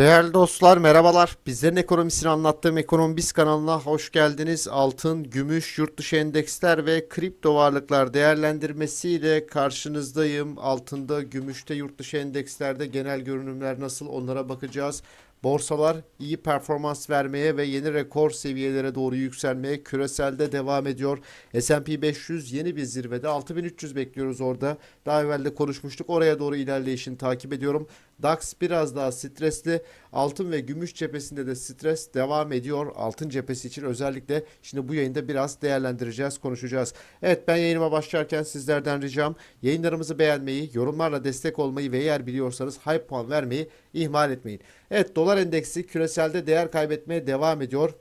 Değerli dostlar merhabalar. Bizlerin ekonomisini anlattığım Ekonomi Biz kanalına hoş geldiniz. Altın, gümüş, yurt dışı endeksler ve kripto varlıklar değerlendirmesiyle karşınızdayım. Altında, gümüşte, yurt dışı endekslerde genel görünümler nasıl onlara bakacağız. Borsalar iyi performans vermeye ve yeni rekor seviyelere doğru yükselmeye küreselde devam ediyor. S&P 500 yeni bir zirvede 6300 bekliyoruz orada. Daha evvel de konuşmuştuk. Oraya doğru ilerleyişini takip ediyorum. DAX biraz daha stresli. Altın ve gümüş cephesinde de stres devam ediyor. Altın cephesi için özellikle şimdi bu yayında biraz değerlendireceğiz, konuşacağız. Evet ben yayınıma başlarken sizlerden ricam yayınlarımızı beğenmeyi, yorumlarla destek olmayı ve eğer biliyorsanız hype puan vermeyi ihmal etmeyin. Evet dolar endeksi küreselde değer kaybetmeye devam ediyor.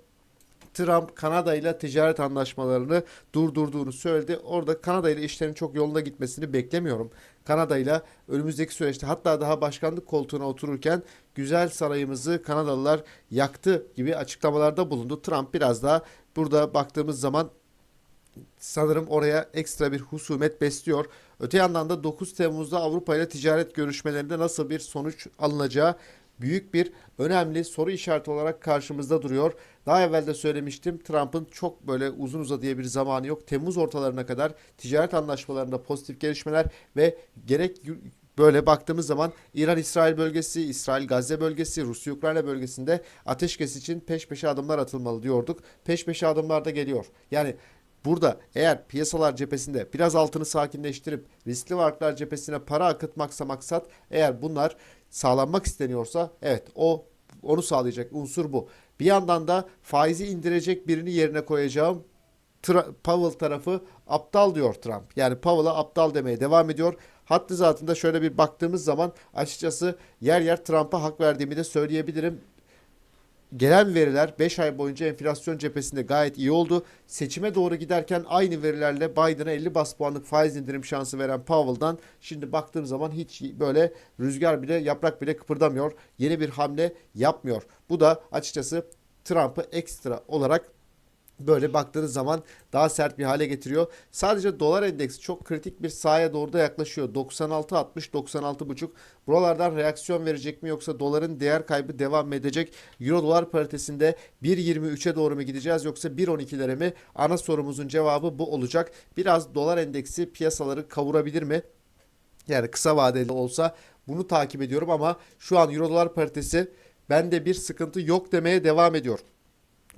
Trump Kanada ile ticaret anlaşmalarını durdurduğunu söyledi. Orada Kanada ile işlerin çok yolunda gitmesini beklemiyorum. Kanada ile önümüzdeki süreçte hatta daha başkanlık koltuğuna otururken güzel sarayımızı Kanadalılar yaktı gibi açıklamalarda bulundu. Trump biraz daha burada baktığımız zaman sanırım oraya ekstra bir husumet besliyor. Öte yandan da 9 Temmuz'da Avrupa ile ticaret görüşmelerinde nasıl bir sonuç alınacağı büyük bir önemli soru işareti olarak karşımızda duruyor. Daha evvel de söylemiştim Trump'ın çok böyle uzun uzadıya bir zamanı yok. Temmuz ortalarına kadar ticaret anlaşmalarında pozitif gelişmeler ve gerek böyle baktığımız zaman İran-İsrail bölgesi, İsrail-Gazze bölgesi, Rusya-Ukrayna bölgesinde ateşkes için peş peşe adımlar atılmalı diyorduk. Peş peşe adımlar da geliyor. Yani Burada eğer piyasalar cephesinde biraz altını sakinleştirip riskli varlıklar cephesine para akıtmaksa maksat eğer bunlar sağlanmak isteniyorsa evet o onu sağlayacak unsur bu. Bir yandan da faizi indirecek birini yerine koyacağım. Tra- Powell tarafı aptal diyor Trump. Yani Powell'a aptal demeye devam ediyor. Hattı zatında şöyle bir baktığımız zaman açıkçası yer yer Trump'a hak verdiğimi de söyleyebilirim. Gelen veriler 5 ay boyunca enflasyon cephesinde gayet iyi oldu. Seçime doğru giderken aynı verilerle Biden'a 50 bas puanlık faiz indirim şansı veren Powell'dan şimdi baktığım zaman hiç böyle rüzgar bile yaprak bile kıpırdamıyor. Yeni bir hamle yapmıyor. Bu da açıkçası Trump'ı ekstra olarak böyle baktığınız zaman daha sert bir hale getiriyor. Sadece dolar endeksi çok kritik bir sahaya doğru da yaklaşıyor. 96 60 96 buçuk. Buralardan reaksiyon verecek mi yoksa doların değer kaybı devam edecek? Euro dolar paritesinde 1.23'e doğru mu gideceğiz yoksa 1.12'lere mi? Ana sorumuzun cevabı bu olacak. Biraz dolar endeksi piyasaları kavurabilir mi? Yani kısa vadeli olsa bunu takip ediyorum ama şu an Euro dolar paritesi bende bir sıkıntı yok demeye devam ediyor.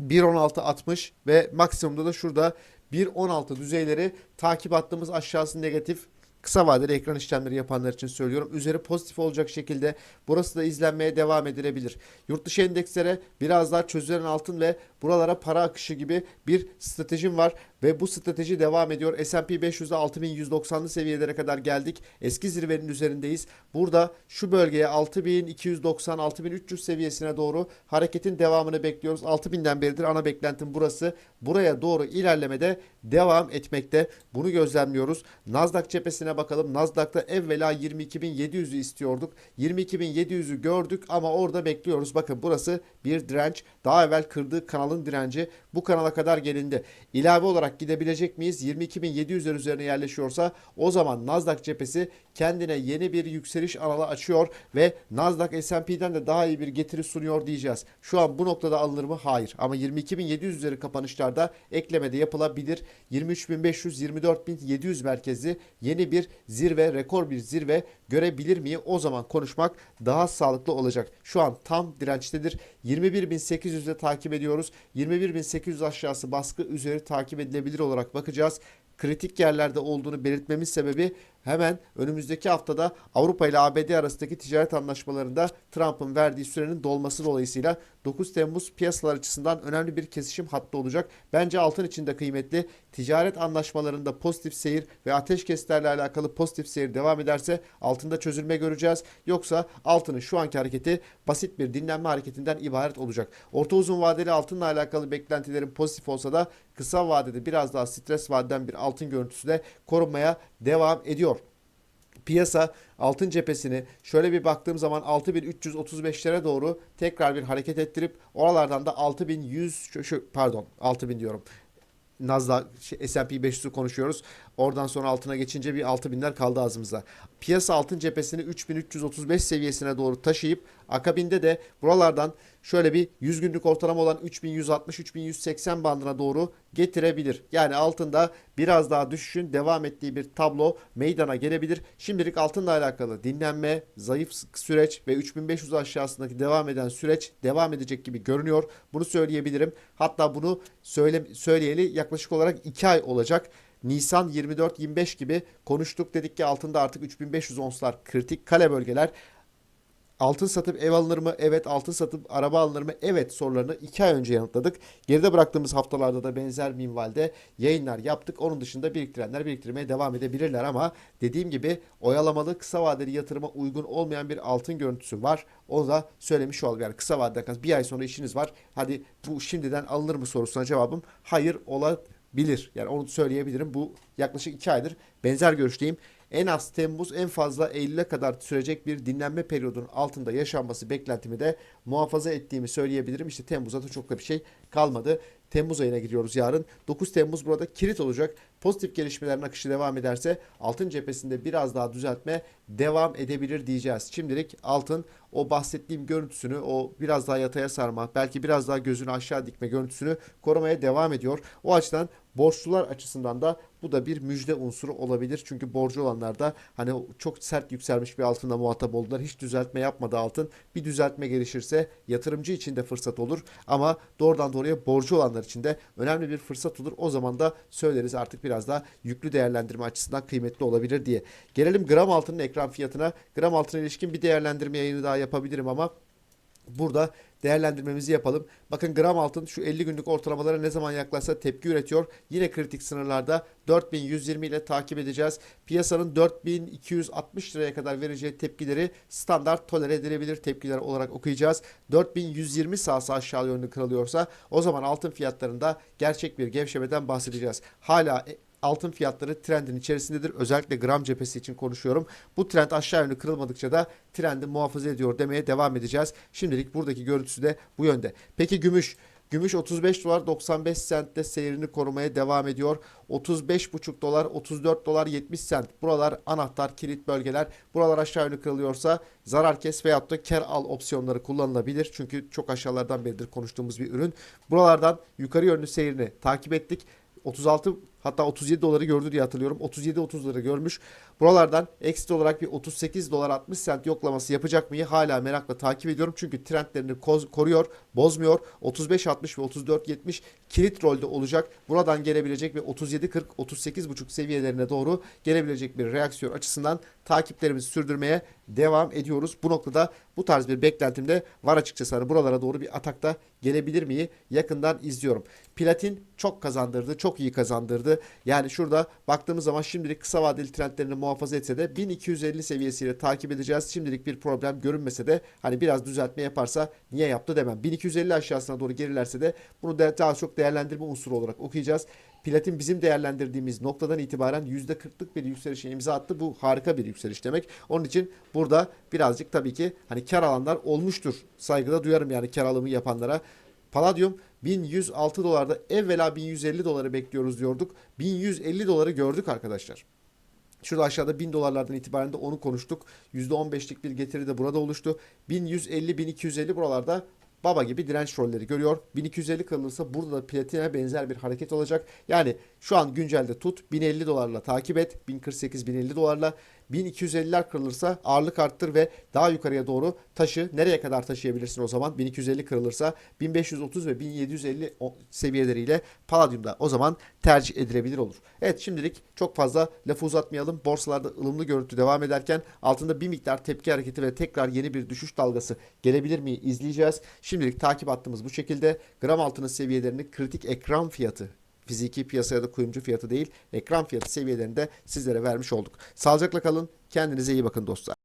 1.16.60 ve maksimumda da şurada 1.16 düzeyleri takip attığımız aşağısı negatif kısa vadeli ekran işlemleri yapanlar için söylüyorum. Üzeri pozitif olacak şekilde burası da izlenmeye devam edilebilir. Yurt dışı endekslere biraz daha çözülen altın ve buralara para akışı gibi bir stratejim var ve bu strateji devam ediyor. S&P 500'de 6190'lı seviyelere kadar geldik. Eski zirvenin üzerindeyiz. Burada şu bölgeye 6290 6300 seviyesine doğru hareketin devamını bekliyoruz. 6000'den beridir ana beklentim burası. Buraya doğru ilerlemede devam etmekte. Bunu gözlemliyoruz. Nasdaq cephesine bakalım. Nasdaq'ta evvela 22.700'ü istiyorduk. 22.700'ü gördük ama orada bekliyoruz. Bakın burası bir direnç. Daha evvel kırdığı kanalın direnci. Bu kanala kadar gelindi. İlave olarak gidebilecek miyiz? 22.700'ler üzerine yerleşiyorsa o zaman Nasdaq cephesi kendine yeni bir yükseliş alalı açıyor ve Nasdaq S&P'den de daha iyi bir getiri sunuyor diyeceğiz. Şu an bu noktada alınır mı? Hayır. Ama 22.700 üzeri kapanışlarda eklemede yapılabilir. 23.500-24.700 merkezi yeni bir zirve, rekor bir zirve görebilir miyim? O zaman konuşmak daha sağlıklı olacak. Şu an tam dirençtedir. 21.800'de takip ediyoruz. 21.800 aşağısı baskı üzeri takip edilebilir olarak bakacağız kritik yerlerde olduğunu belirtmemiz sebebi hemen önümüzdeki haftada Avrupa ile ABD arasındaki ticaret anlaşmalarında Trump'ın verdiği sürenin dolması dolayısıyla 9 Temmuz piyasalar açısından önemli bir kesişim hattı olacak. Bence altın için de kıymetli. Ticaret anlaşmalarında pozitif seyir ve ateşkeslerle alakalı pozitif seyir devam ederse altında çözülme göreceğiz. Yoksa altının şu anki hareketi basit bir dinlenme hareketinden ibaret olacak. Orta uzun vadeli altınla alakalı beklentilerin pozitif olsa da kısa vadede biraz daha stres vadeden bir altın görüntüsü de korunmaya devam ediyor. Piyasa altın cephesini şöyle bir baktığım zaman 6335'lere doğru tekrar bir hareket ettirip oralardan da 6100 şu, pardon 6000 diyorum. Nasdaq S&P 500'ü konuşuyoruz. Oradan sonra altına geçince bir 6000'ler kaldı ağzımıza. Piyasa altın cephesini 3335 seviyesine doğru taşıyıp akabinde de buralardan şöyle bir 100 günlük ortalama olan 3160-3180 bandına doğru getirebilir. Yani altında biraz daha düşüşün devam ettiği bir tablo meydana gelebilir. Şimdilik altınla alakalı dinlenme, zayıf süreç ve 3500 aşağısındaki devam eden süreç devam edecek gibi görünüyor. Bunu söyleyebilirim. Hatta bunu söyle, söyleyeli yaklaşık olarak 2 ay olacak. Nisan 24-25 gibi konuştuk dedik ki altında artık 3500 onslar kritik kale bölgeler. Altın satıp ev alınır mı? Evet. Altın satıp araba alınır mı? Evet sorularını 2 ay önce yanıtladık. Geride bıraktığımız haftalarda da benzer minvalde yayınlar yaptık. Onun dışında biriktirenler biriktirmeye devam edebilirler ama dediğim gibi oyalamalı kısa vadeli yatırıma uygun olmayan bir altın görüntüsü var. O da söylemiş olalım. Yani kısa vadede bir ay sonra işiniz var. Hadi bu şimdiden alınır mı sorusuna cevabım hayır olabilir. Yani onu söyleyebilirim. Bu yaklaşık 2 aydır benzer görüşteyim en az Temmuz en fazla Eylül'e kadar sürecek bir dinlenme periyodunun altında yaşanması beklentimi de muhafaza ettiğimi söyleyebilirim. İşte Temmuz'a da çok da bir şey kalmadı. Temmuz ayına giriyoruz yarın. 9 Temmuz burada kilit olacak. Pozitif gelişmelerin akışı devam ederse altın cephesinde biraz daha düzeltme devam edebilir diyeceğiz. Şimdilik altın o bahsettiğim görüntüsünü o biraz daha yataya sarma belki biraz daha gözünü aşağı dikme görüntüsünü korumaya devam ediyor. O açıdan borçlular açısından da bu da bir müjde unsuru olabilir. Çünkü borcu olanlar da hani çok sert yükselmiş bir altında muhatap oldular. Hiç düzeltme yapmadı altın. Bir düzeltme gelişirse yatırımcı için de fırsat olur. Ama doğrudan doğruya borcu olanlar için de önemli bir fırsat olur. O zaman da söyleriz artık biraz daha yüklü değerlendirme açısından kıymetli olabilir diye. Gelelim gram altının ekran fiyatına. Gram altına ilişkin bir değerlendirme yayını daha yapabilirim ama Burada değerlendirmemizi yapalım. Bakın gram altın şu 50 günlük ortalamalara ne zaman yaklaşsa tepki üretiyor. Yine kritik sınırlarda 4120 ile takip edeceğiz. Piyasanın 4260 liraya kadar vereceği tepkileri standart tolere edilebilir tepkiler olarak okuyacağız. 4120 sağsa aşağı yönlü kırılıyorsa o zaman altın fiyatlarında gerçek bir gevşemeden bahsedeceğiz. Hala altın fiyatları trendin içerisindedir. Özellikle gram cephesi için konuşuyorum. Bu trend aşağı yönlü kırılmadıkça da trendi muhafaza ediyor demeye devam edeceğiz. Şimdilik buradaki görüntüsü de bu yönde. Peki gümüş? Gümüş 35 dolar 95 sentte seyrini korumaya devam ediyor. 35,5 dolar 34 dolar 70 sent. Buralar anahtar kilit bölgeler. Buralar aşağı yönlü kırılıyorsa zarar kes veyahut da kar al opsiyonları kullanılabilir. Çünkü çok aşağılardan beridir konuştuğumuz bir ürün. Buralardan yukarı yönlü seyrini takip ettik. 36 hatta 37 doları gördü diye hatırlıyorum. 37-30 lira görmüş. Buralardan ekstra olarak bir 38 dolar 60 sent yoklaması yapacak mıyı hala merakla takip ediyorum. Çünkü trendlerini koruyor, bozmuyor. 35-60 ve 34-70 kilit rolde olacak. Buradan gelebilecek ve 37-40 38,5 seviyelerine doğru gelebilecek bir reaksiyon açısından takiplerimizi sürdürmeye devam ediyoruz. Bu noktada bu tarz bir beklentim de var açıkçası. Hani buralara doğru bir atakta gelebilir miyi yakından izliyorum. Platin çok kazandırdı, çok iyi kazandırdı. Yani şurada baktığımız zaman şimdilik kısa vadeli trendlerini muhafaza etse de 1250 seviyesiyle takip edeceğiz. Şimdilik bir problem görünmese de hani biraz düzeltme yaparsa niye yaptı demem. 1250 aşağısına doğru gerilerse de bunu da daha çok değerlendirme unsuru olarak okuyacağız. Platin bizim değerlendirdiğimiz noktadan itibaren %40'lık bir yükselişe imza attı. Bu harika bir yükseliş demek. Onun için burada birazcık tabii ki hani kar alanlar olmuştur. Saygıda duyarım yani kar alımı yapanlara. Palladium 1106 dolarda evvela 1150 doları bekliyoruz diyorduk. 1150 doları gördük arkadaşlar. Şurada aşağıda 1000 dolarlardan itibaren de onu konuştuk. %15'lik bir getiri de burada oluştu. 1150-1250 buralarda baba gibi direnç rolleri görüyor. 1250 kırılırsa burada da platine benzer bir hareket olacak. Yani şu an güncelde tut 1050 dolarla takip et. 1048-1050 dolarla 1250'ler kırılırsa ağırlık arttır ve daha yukarıya doğru taşı. Nereye kadar taşıyabilirsin o zaman? 1250 kırılırsa 1530 ve 1750 o- seviyeleriyle Palladium'da o zaman tercih edilebilir olur. Evet şimdilik çok fazla lafı uzatmayalım. Borsalarda ılımlı görüntü devam ederken altında bir miktar tepki hareketi ve tekrar yeni bir düşüş dalgası gelebilir mi izleyeceğiz. Şimdilik takip attığımız bu şekilde gram altının seviyelerini kritik ekran fiyatı fiziki piyasaya da kuyumcu fiyatı değil ekran fiyatı seviyelerinde sizlere vermiş olduk. Sağlıcakla kalın. Kendinize iyi bakın dostlar.